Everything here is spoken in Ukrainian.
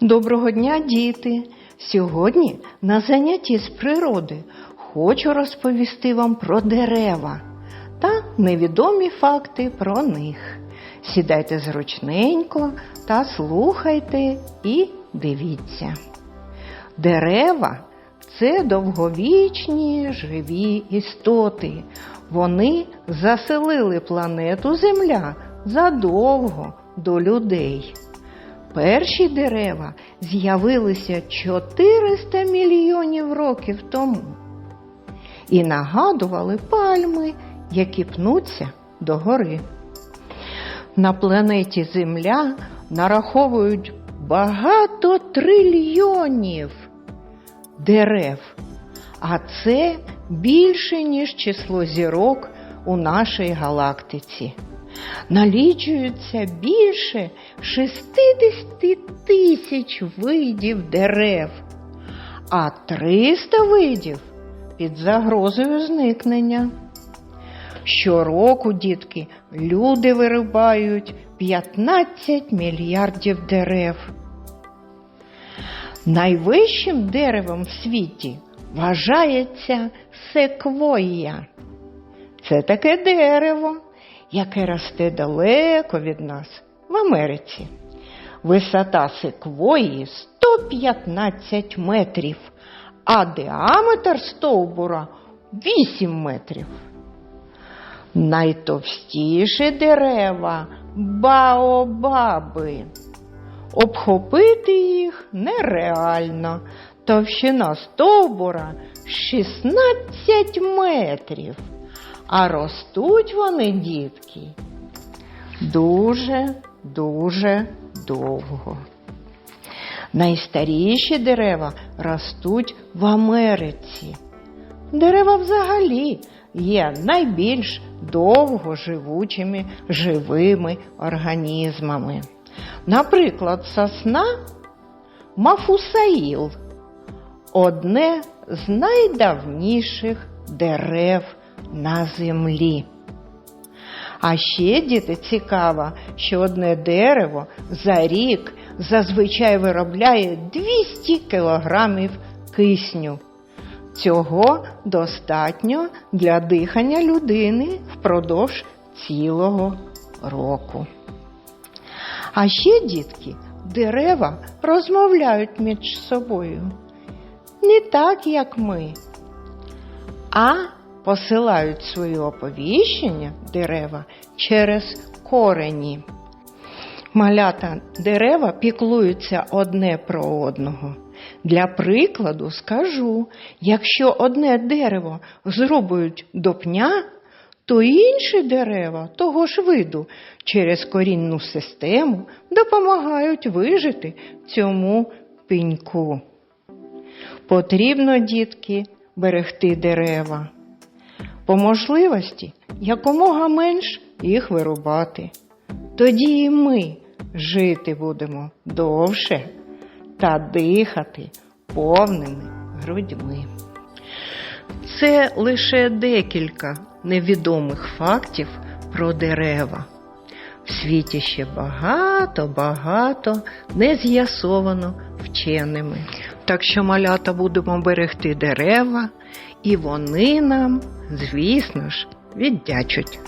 Доброго дня, діти! Сьогодні на занятті з природи хочу розповісти вам про дерева та невідомі факти про них. Сідайте зручненько та слухайте і дивіться. Дерева це довговічні живі істоти. Вони заселили планету Земля задовго до людей. Перші дерева з'явилися 400 мільйонів років тому і нагадували пальми, які пнуться догори. На планеті Земля нараховують багато трильйонів дерев, а це більше, ніж число зірок у нашій галактиці. Налічується більше 60 тисяч видів дерев, а 300 видів під загрозою зникнення. Щороку, дітки, люди вирубають 15 мільярдів дерев. Найвищим деревом в світі вважається секвоя. Це таке дерево, яке росте далеко від нас в Америці. Висота секвої 115 метрів, а діаметр стовбура 8 метрів. Найтовстіші дерева баобаби. Обхопити їх нереально. Товщина стовбура 16 метрів. А ростуть вони, дітки, дуже, дуже довго. Найстаріші дерева ростуть в Америці. Дерева взагалі є найбільш довгоживучими живими організмами. Наприклад, сосна Мафусаїл одне з найдавніших дерев на землі. А ще, діти, цікаво, що одне дерево за рік зазвичай виробляє 200 кілограмів кисню. Цього достатньо для дихання людини впродовж цілого року. А ще, дітки, дерева розмовляють між собою. Не так, як ми, а посилають свої оповіщення дерева через корені. Малята дерева піклуються одне про одного. Для прикладу скажу, якщо одне дерево зрубують до пня, то інші дерева того ж виду через корінну систему допомагають вижити цьому пеньку. Потрібно, дітки, берегти дерева. По можливості якомога менш їх вирубати. Тоді і ми жити будемо довше та дихати повними грудьми. Це лише декілька невідомих фактів про дерева. В світі ще багато-багато не з'ясовано вченими. Так що малята будемо берегти дерева, і вони нам, звісно ж, віддячуть.